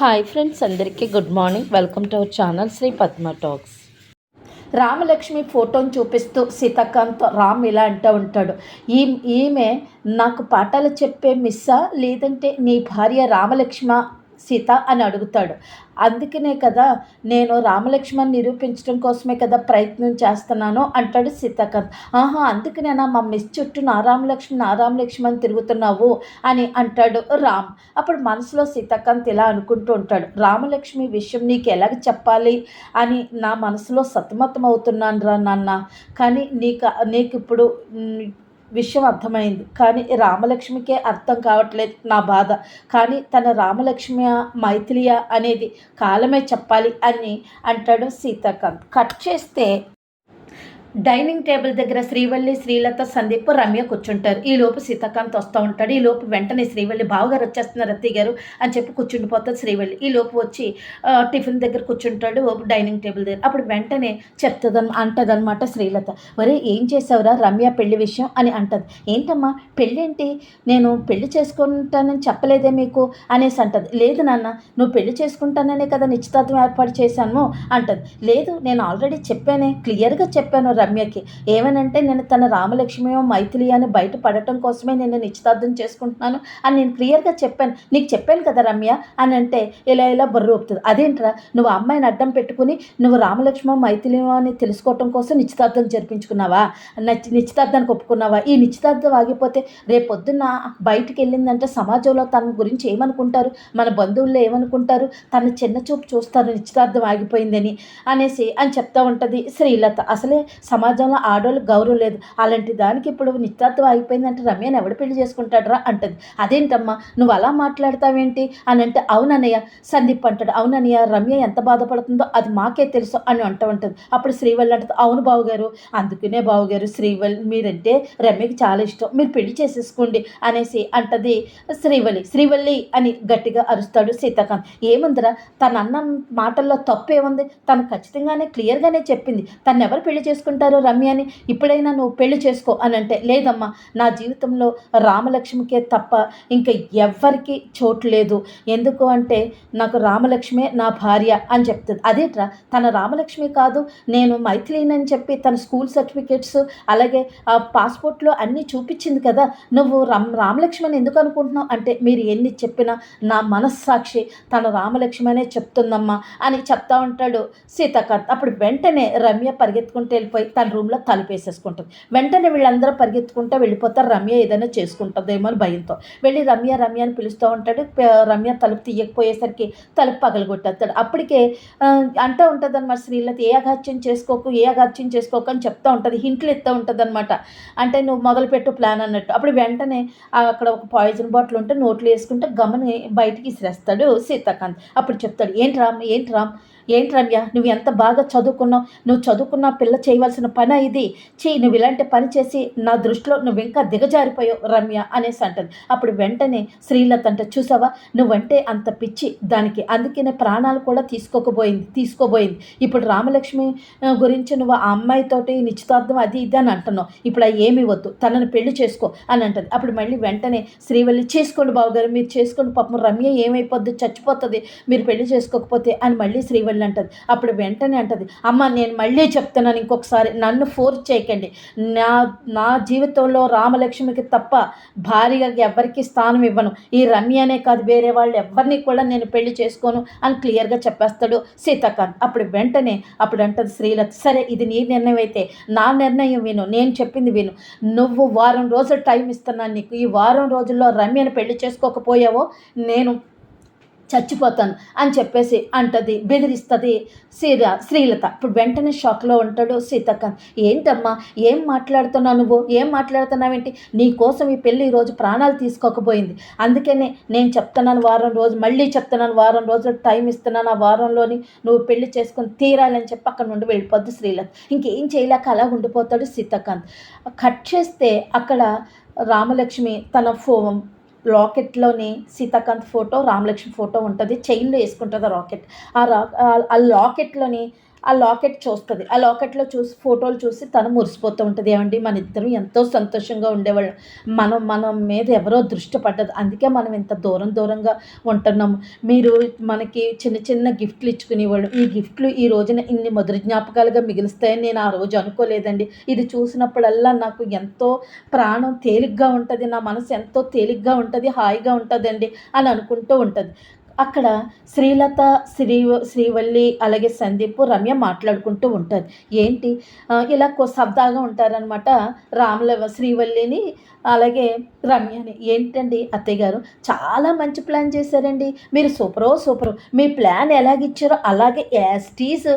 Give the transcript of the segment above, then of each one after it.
Hi friends అందరికీ good morning. Welcome to our channel Sri Padma talks. Ramalakshmi ఫోటోని చూపిస్తూ సీతాకాంత్ రామ్ ఇలా అంటూ ఉంటాడు ఈ ఈమె నాకు పాఠాలు చెప్పే మిస్సా? లేదంటే నీ భార్య రామలక్ష్మ? సీత అని అడుగుతాడు. అందుకనే కదా నేను రామలక్ష్మణ్ నిరూపించడం కోసమే కదా ప్రయత్నం చేస్తున్నాను అంటాడు సీతాకాంత్. ఆహా అందుకనేనా మా మిస్ చుట్టూ నా రామలక్ష్మి నా రామలక్ష్మణ్ తిరుగుతున్నావు అని అంటాడు రామ్. అప్పుడు మనసులో సీతాకాంత్ ఇలా అనుకుంటూ ఉంటాడు. రామలక్ష్మి విషయం నీకు ఎలాగ చెప్పాలి అని నా మనసులో సతమతం అవుతున్నాను రా నాన్న. కానీ నీకు నీకు ఇప్పుడు విషయం అర్థమైంది. కానీ రామలక్ష్మికే అర్థం కావట్లేదు నా బాధ. కానీ తన రామలక్ష్మి మైథిలియా అనేది కాలమే చెప్పాలి అని అంటాడు సీతాకాంత్. కట్ చేస్తే డైనింగ్ టేబుల్ దగ్గర శ్రీవల్లి శ్రీలత సందీప్ రమ్య కూర్చుంటారు. ఈ లోపు సీతాకాంత్ వస్తూ ఉంటాడు. ఈ లోపు వెంటనే శ్రీవల్లి బావగారు వచ్చేస్తున్నారు రత్తి గారు అని చెప్పి కూర్చుండిపోతుంది శ్రీవల్లి. ఈ లోపు వచ్చి టిఫిన్ దగ్గర కూర్చుంటాడు డైనింగ్ టేబుల్ దగ్గర. అప్పుడు వెంటనే చెప్తుందని అంటదనమాట శ్రీలత. ఒరే ఏం చేసావురా రమ్య పెళ్ళి విషయం? అని అంటది. ఏంటమ్మా పెళ్ళేంటి? నేను పెళ్ళి చేసుకుంటానని చెప్పలేదే మీకు? అనేసి అంటది. లేదు నాన్న నువ్వు పెళ్ళి చేసుకుంటాననే కదా నిశ్చితార్థం ఏర్పాటు చేశాను అంటది. లేదు నేను ఆల్రెడీ చెప్పానే క్లియర్గా చెప్పాను రమ్యకి. ఏమనంటే నేను తన రామలక్ష్మి మైథిలి అని బయట పడటం కోసమే నేను నిశ్చితార్థం చేసుకుంటున్నాను అని నేను క్లియర్గా చెప్పాను. నీకు చెప్పాను కదా రమ్య? అని అంటే ఇలా ఇలా బుర్ర ఊపుతుంది. అదేంట్రా? నువ్వు అమ్మాయిని అడ్డం పెట్టుకుని నువ్వు రామలక్ష్మో మైథిలి అని తెలుసుకోవటం కోసం నిశ్చితార్థం జరిపించుకున్నావా? నచ్చి నిశ్చితార్థానికి ఒప్పుకున్నావా? ఈ నిశ్చితార్థం ఆగిపోతే రేపొద్దున్న బయటికి వెళ్ళిందంటే సమాజంలో తన గురించి ఏమనుకుంటారు? మన బంధువుల్లో ఏమనుకుంటారు? తన చిన్న చూపు చూస్తారు నిశ్చితార్థం ఆగిపోయిందని అనేసి అని చెప్తా ఉంటుంది శ్రీలత. అసలే సమాజంలో ఆడవాళ్ళకి గౌరవం లేదు. అలాంటి దానికి ఇప్పుడు నిశ్చితార్థం ఆగిపోయిందంటే రమ్యని ఎవడు పెళ్ళి చేసుకుంటాడరా అంటది. అదేంటమ్మా? నువ్వు అలా మాట్లాడతావేంటి? అని అంటే అవునన్నయ్య సందీప్ అంటాడు. అవునన్నయ్య రమ్య ఎంత బాధపడుతుందో అది మాకే తెలుసు అని అంటూ ఉంటుంది. అప్పుడు శ్రీవల్లి అంటది అవును బావుగారు. అందుకనే బావుగారు శ్రీవల్లి మీరంటే రమ్యకి చాలా ఇష్టం. మీరు పెళ్ళి చేసేసుకోండి అనేసి అంటది శ్రీవల్లి. శ్రీవల్లి అని గట్టిగా అరుస్తాడు సీతాకాంత్. ఏముందిరా? తన అన్న మాటల్లో తప్పు ఏముంది తను ఖచ్చితంగానే క్లియర్గానే చెప్పింది. తను ఎవరు పెళ్ళి చేసుకుంటారో రమ్యని ఇప్పుడైనా నువ్వు పెళ్ళి చేసుకో అని అంటే లేదమ్మా నా జీవితంలో రామలక్ష్మికే తప్ప ఇంకా ఎవ్వరికి చోటు లేదు. ఎందుకు అంటే నాకు రామలక్ష్మే నా భార్య అని చెప్తుంది. అదేట్రా తన రామలక్ష్మి కాదు నేను మైథిలీనని చెప్పి తన స్కూల్ సర్టిఫికేట్స్ అలాగే ఆ పాస్పోర్ట్లో అన్నీ చూపించింది కదా నువ్వు రామ్ అని ఎందుకు అనుకుంటున్నావు? అంటే మీరు ఎన్ని చెప్పినా నా మనస్సాక్షి తన రామలక్ష్మణే చెప్తుందమ్మా అని చెప్తా ఉంటాడు సీతాకాంత్. అప్పుడు వెంటనే రమ్య పరిగెత్తుకుంటూ వెళ్ళిపోయి తన రూమ్లో తలుపేసేసుకుంటుంది. వెంటనే వీళ్ళందరూ పరిగెత్తుకుంటే వెళ్ళిపోతారు. రమ్య ఏదైనా చేసుకుంటుందేమో అని భయంతో. వెళ్ళి రమ్య రమ్య అని పిలుస్తూ ఉంటాడు. రమ్య తలుపు తీయకపోయేసరికి తలుపు పగలగొట్టేస్తాడు. అప్పటికే అంటూ ఉంటుంది అనమాట శ్రీలత ఏ అఘాత్యం చేసుకోకు ఏ అఘాత్యం చేసుకోకు అని చెప్తూ ఉంటుంది. హింట్లు ఇస్తూ ఉంటుంది అనమాట అంటే నువ్వు మొదలుపెట్టు ప్లాన్ అన్నట్టు. అప్పుడు వెంటనే అక్కడ ఒక పాయిజన్ బాటిల్ ఉంటే నోట్లో వేసుకుంటే గమని బయటికి ఇసిరేస్తాడు సీతాకాంత్. అప్పుడు చెప్తాడు ఏంటి రామ్ ఏంటి రామ్? ఏంటి రమ్య నువ్వు ఎంత బాగా చదువుకున్నావు? నువ్వు చదువుకున్న పిల్ల చేయవలసిన పని ఇది. చీ నువ్వు ఇలాంటి పని చేసి నా దృష్టిలో నువ్వు ఇంకా దిగజారిపోయావు రమ్య అనేసి అంటది. అప్పుడు వెంటనే శ్రీలత అంటే చూసావా? నువ్వంటే అంత పిచ్చి. దానికి అందుకనే ప్రాణాలు కూడా తీసుకోకపోయింది తీసుకోబోయింది. ఇప్పుడు రామలక్ష్మి గురించి నువ్వు ఆ అమ్మాయితోటి నిశ్చితార్థం అది ఇది అని అంటున్నావు. ఇప్పుడు అవి ఏమీ వద్దు తనను పెళ్ళి చేసుకో అని అంటది. అప్పుడు మళ్ళీ వెంటనే శ్రీవల్లి చేసుకోండి బావగారు మీరు చేసుకోండి పాపం రమ్య ఏమైపోద్ది? చచ్చిపోతుంది. మీరు పెళ్ళి చేసుకోకపోతే అని మళ్ళీ శ్రీవల్లి అంటది. అప్పుడు వెంటనే అంటది అమ్మ నేను మళ్ళీ చెప్తున్నాను ఇంకొకసారి నన్ను ఫోర్స్ చేయకండి. నా నా జీవితంలో రామలక్ష్మికి తప్ప భారీగా ఎవరికి స్థానం ఇవ్వను. ఈ రమ్య అనే కాదు వేరే వాళ్ళు ఎవరిని కూడా నేను పెళ్ళి చేసుకోను అని క్లియర్గా చెప్పేస్తాడు సీతాకాంత్. అప్పుడు వెంటనే అప్పుడు అంటది శ్రీలత సరే ఇది నీ నిర్ణయం అయితే నా నిర్ణయం విను నేను చెప్పింది విను. నువ్వు వారం రోజులు టైం ఇస్తున్నాను నీకు. ఈ వారం రోజుల్లో రమ్యను పెళ్ళి చేసుకోకపోయావో నేను చచ్చిపోతాను అని చెప్పేసి అంటది బెదిరిస్తుంది శ్రీల శ్రీలత. ఇప్పుడు వెంటనే షాక్లో ఉంటాడు సీతాకాంత్ ఏంటమ్మా ఏం మాట్లాడుతున్నావు నువ్వు? ఏం మాట్లాడుతున్నావేంటి? నీ కోసం ఈ పెళ్ళి ఈరోజు ప్రాణాలు తీసుకోకపోయింది. అందుకనే నేను చెప్తున్నాను వారం రోజు మళ్ళీ చెప్తున్నాను వారం రోజులు టైం ఇస్తున్నాను ఆ వారంలోని నువ్వు పెళ్ళి చేసుకొని తీరాలని చెప్పి అక్కడ నుండి వెళ్ళిపోద్ది శ్రీలత. ఇంకేం చేయలేక అలా ఉండిపోతాడు సీతాకాంత్ కట్ చేస్తే అక్కడ రామలక్ష్మి తన ఫో లాకెట్లోని సీతాకాంత్ ఫోటో రామలక్ష్మి ఫోటో ఉంటుంది. చైన్లో వేసుకుంటుంది ఆ రాకెట్. ఆ రా ఆ- లాకెట్లోని ఆ లాకెట్ చూస్తుంది. ఆ లాకెట్లో చూసి ఫోటోలు చూసి తను మురిసిపోతూ ఉంటుంది. ఏమండి? మన ఇద్దరం ఎంతో సంతోషంగా ఉండేవాళ్ళం. మనం మన మీద ఎవరో దృష్టి పడ్డది. అందుకే మనం ఇంత దూరం దూరంగా ఉంటున్నాము. మీరు మనకి చిన్న చిన్న గిఫ్ట్లు ఇచ్చుకునేవాళ్ళు. ఈ గిఫ్ట్లు ఈ రోజున ఇన్ని మధుర జ్ఞాపకాలుగా మిగులుస్తాయని నేను ఆ రోజు అనుకోలేదండి. ఇది చూసినప్పుడల్లా నాకు ఎంతో ప్రాణం తేలిగ్గా ఉంటుంది. నా మనసు ఎంతో తేలిగ్గా ఉంటుంది హాయిగా ఉంటుందండి అని అనుకుంటూ ఉంటుంది. అక్కడ శ్రీలత శ్రీ శ్రీవల్లి అలాగే సందీప్ రమ్య మాట్లాడుకుంటూ ఉంటారు. ఏంటి? ఇలా కొ సరదాగా ఉంటారనమాట రాముల శ్రీవల్లిని అలాగే రమ్యని. ఏంటండి అత్తయ్య గారు? చాలా మంచి ప్లాన్ చేశారండి. మీరు సూపరో సూపరు. మీ ప్లాన్ ఎలాగిచ్చారో అలాగే యాస్టీస్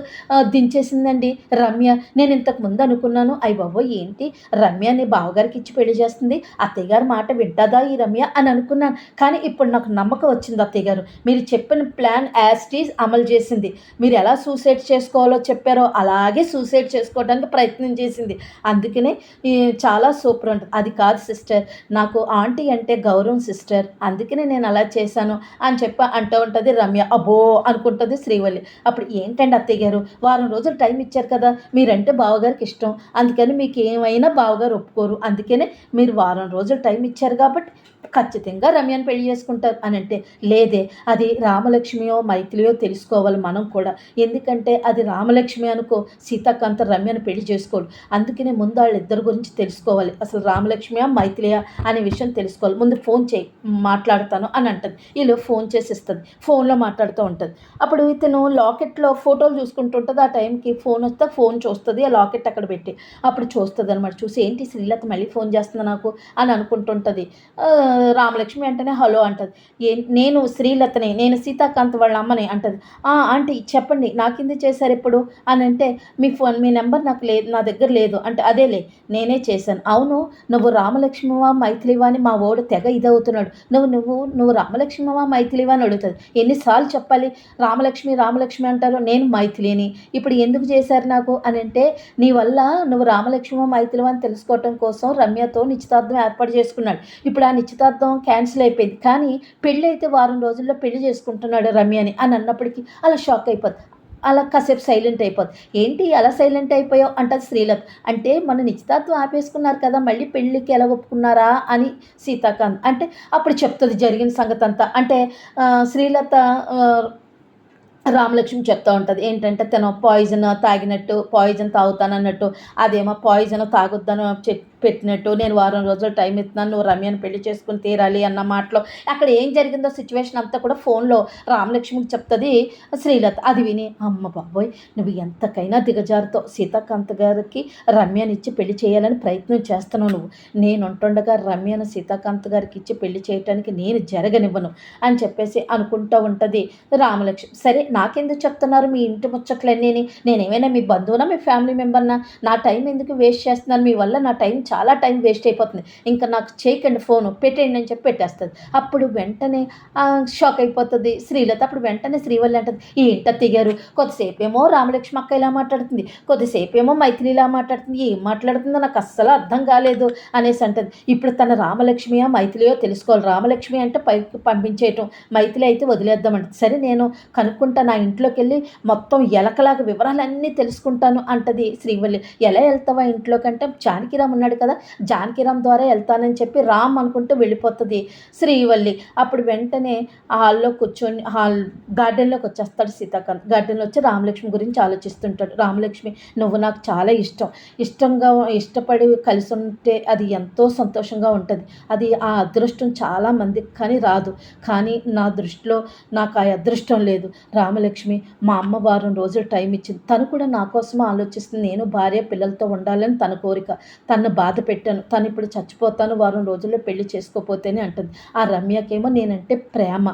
దించేసిందండి రమ్య. నేను ఇంతకు ముందు అనుకున్నాను అయ్యి బాబోయ్ ఏంటి? రమ్యని బావగారికి ఇచ్చి పెళ్ళి చేస్తుంది. అత్తయ్య గారి మాట వింటదా ఈ రమ్య అని అనుకున్నాను. కానీ ఇప్పుడు నాకు నమ్మకం వచ్చింది అత్తయ్య గారు. మీరు చెప్పిన ప్లాన్ యాస్టీస్ అమలు చేసింది. మీరు ఎలా సూసైడ్ చేసుకోవాలో చెప్పారో అలాగే సూసైడ్ చేసుకోవడానికి ప్రయత్నం చేసింది. అందుకనే ఈ చాలా సూపర్ ఉంటుంది. అది కాదు సిస్టర్ నాకు ఆంటీ అంటే గౌరవం సిస్టర్. అందుకనే నేను అలా చేశాను అని చెప్పి అంటూ ఉంటుంది రమ్య. అబ్బో! అనుకుంటుంది శ్రీవల్లి. అప్పుడు ఏంటండి అత్తయ్య గారు? వారం రోజులు టైం ఇచ్చారు కదా మీరంటే బావగారికి ఇష్టం. అందుకని మీకు ఏమైనా బావగారు ఒప్పుకోరు. అందుకనే మీరు వారం రోజులు టైం ఇచ్చారు కాబట్టి ఖచ్చితంగా రమ్యను పెళ్ళి చేసుకుంటారు అని అంటే లేదే అది రామలక్ష్మియో మైథిలియో తెలుసుకోవాలి మనం కూడా. ఎందుకంటే అది రామలక్ష్మి అనుకో సీతాకాంత రమ్యను పెళ్ళి చేసుకోడు. అందుకనే ముందు వాళ్ళిద్దరి గురించి తెలుసుకోవాలి. అసలు రామలక్ష్మియా మైథిలియా అనే విషయం తెలుసుకోవాలి. ముందు ఫోన్ చేయి మాట్లాడతాను అని అంటుంది. వీళ్ళు ఫోన్ చేసి ఇస్తుంది. ఫోన్లో మాట్లాడుతూ ఉంటుంది. అప్పుడు ఇతను లాకెట్లో ఫోటోలు చూసుకుంటుంటుంది ఆ టైంకి ఫోన్ వస్తే ఫోన్ చూస్తుంది. ఆ లాకెట్ అక్కడ పెట్టి అప్పుడు చూస్తుంది అనమాట చూసి ఏంటి శ్రీలత మళ్ళీ ఫోన్ చేస్తుంది నాకు అని అనుకుంటుంటుంది రామలక్ష్మి అంటేనే హలో అంటది. ఏ నేను శ్రీలతని నేను సీతాకాంత్ వాళ్ళ అమ్మని అంటది. "ఆ, ఆంటీ చెప్పండి నాకింది చేశారు ఎప్పుడు అని అంటే మీ ఫోన్ మీ నెంబర్ నాకు లేదు నా దగ్గర లేదు. అంటే అదేలే నేనే చేశాను. అవును నువ్వు రామలక్ష్మివా మైథిలివా అని మా ఓడు తెగ ఇదవుతున్నాడు. నువ్వు నువ్వు నువ్వు రామలక్ష్మివా మైథిలివా అని అడుగుతుంది ఎన్నిసార్లు చెప్పాలి? రామలక్ష్మి రామలక్ష్మి అంటారు. నేను మైథిలిని. ఇప్పుడు ఎందుకు చేశారు నాకు? అని అంటే నీ వల్ల నువ్వు రామలక్ష్మివా మైథిలివా అని తెలుసుకోవటం కోసం రమ్యతో నిశ్చితార్థం ఏర్పాటు చేసుకున్నాడు. ఇప్పుడు ఆ నిశ్చితార్థం క్యాన్సిల్ అయిపోయింది. కానీ పెళ్ళి అయితే వారం రోజుల్లో పెళ్ళి చేసుకుంటున్నాడు రమ్య అని అని అన్నప్పటికీ అలా షాక్ అయిపోద్ది అలా కాసేపు సైలెంట్ అయిపోద్ది ఏంటి అలా సైలెంట్ అయిపోయావు? అంటది శ్రీలత. అంటే మన నిశ్చితార్థం ఆపేసుకున్నారు కదా మళ్ళీ పెళ్ళికి ఎలా ఒప్పుకున్నారా అని సీతాకాంత్. అంటే అప్పుడు చెప్తుంది జరిగిన సంగతి అంతా అంటే శ్రీలత రామలక్ష్మి చెప్తా ఉంటుంది. ఏంటంటే తను పాయిజన్ తాగినట్టు పాయిజన్ తాగుతానన్నట్టు అదేమో పాయిజన్ తాగొద్దని చెప్ పెట్టినట్టు నేను వారం రోజులు టైం ఇస్తున్నాను నువ్వు రమ్యను పెళ్ళి చేసుకుని తీరాలి అన్న మాటలో అక్కడ ఏం జరిగిందో సిచ్యువేషన్ అంతా కూడా ఫోన్లో రామలక్ష్మికి చెప్తుంది శ్రీలత. అది విని అమ్మ బాబోయ్ నువ్వు ఎంతకైనా దిగజారుతో సీతాకాంత్ గారికి రమ్యని ఇచ్చి పెళ్ళి చేయాలని ప్రయత్నం చేస్తున్నావు నువ్వు. నేను ఉంటుండగా రమ్యను సీతాకాంత్ గారికి ఇచ్చి పెళ్ళి చేయటానికి నేను జరగనివ్వను అని చెప్పేసి అనుకుంటూ ఉంటుంది రామలక్ష్మి. సరే నాకెందుకు చెప్తున్నారు మీ ఇంటి ముచ్చట్లన్నీ? నేనేమైనా మీ బంధువునా మీ ఫ్యామిలీ మెంబర్నా నా? టైం ఎందుకు వేస్ట్ చేస్తున్నాను? మీ వల్ల నా టైం చాలా టైం వేస్ట్ అయిపోతుంది. ఇంకా నాకు చేయకండి ఫోను పెట్టేయండి అని చెప్పి పెట్టేస్తుంది. అప్పుడు వెంటనే షాక్ అయిపోతుంది. శ్రీలత అప్పుడు వెంటనే శ్రీవల్లి అంటుంది ఏంట తిగారు. కొద్దిసేపు ఏమో రామలక్ష్మి అక్క ఇలా మాట్లాడుతుంది. కొద్దిసేపు ఏమో మైథిలి ఇలా మాట్లాడుతుంది. ఏం మాట్లాడుతుందో నాకు అస్సలు అర్థం కాలేదు అనేసి అంటుంది. ఇప్పుడు తన రామలక్ష్మియా మైథిలియో తెలుసుకోవాలి. రామలక్ష్మి అంటే పైకి పంపించేయటం. మైథిలి అయితే వదిలేద్దామంట సరే నేను కనుక్కుంటా. నా ఇంట్లోకి వెళ్ళి మొత్తం ఎలకలాగా వివరాలన్నీ తెలుసుకుంటాను అంటది శ్రీవల్లి. ఎలా వెళ్తావా ఇంట్లోకి అంటే జానకిరామ్ ఉన్నాడు కదా? జానకిరామ్ ద్వారా వెళ్తానని చెప్పి రామ్ అనుకుంటూ వెళ్ళిపోతుంది శ్రీవల్లి. అప్పుడు వెంటనే ఆ హాల్లో కూర్చొని హాల్ గార్డెన్లోకి వచ్చేస్తాడు సీతాకాంత్. గార్డెన్లో వచ్చి రామలక్ష్మి గురించి ఆలోచిస్తుంటాడు. రామలక్ష్మి నువ్వు నాకు చాలా ఇష్టం. ఇష్టంగా ఇష్టపడి కలిసి ఉంటే అది ఎంతో సంతోషంగా ఉంటుంది. అది ఆ అదృష్టం చాలా మందికి కానీ రాదు. కానీ నా దృష్టిలో నాకు ఆ అదృష్టం లేదు. రామలక్ష్మి మా అమ్మ వారం రోజులు టైం ఇచ్చింది. తను కూడా నా కోసమే ఆలోచిస్తుంది. నేను భార్య పిల్లలతో ఉండాలని తన కోరిక. తను బాధ పెట్టాను. తను ఇప్పుడు చచ్చిపోతాను. వారం రోజుల్లో పెళ్ళి చేసుకోపోతేనే అంటుంది. ఆ రమ్యకేమో నేనంటే ప్రేమ.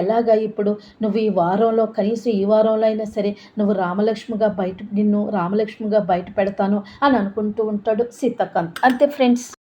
ఎలాగా ఇప్పుడు? నువ్వు ఈ వారంలో కనీసం ఈ వారంలో అయినా సరే నువ్వు రామలక్ష్మిగా బయట నిన్ను రామలక్ష్మిగా బయట పెడతాను అని అనుకుంటూ ఉంటాడు సీతాకాంత్. అంతే ఫ్రెండ్స్.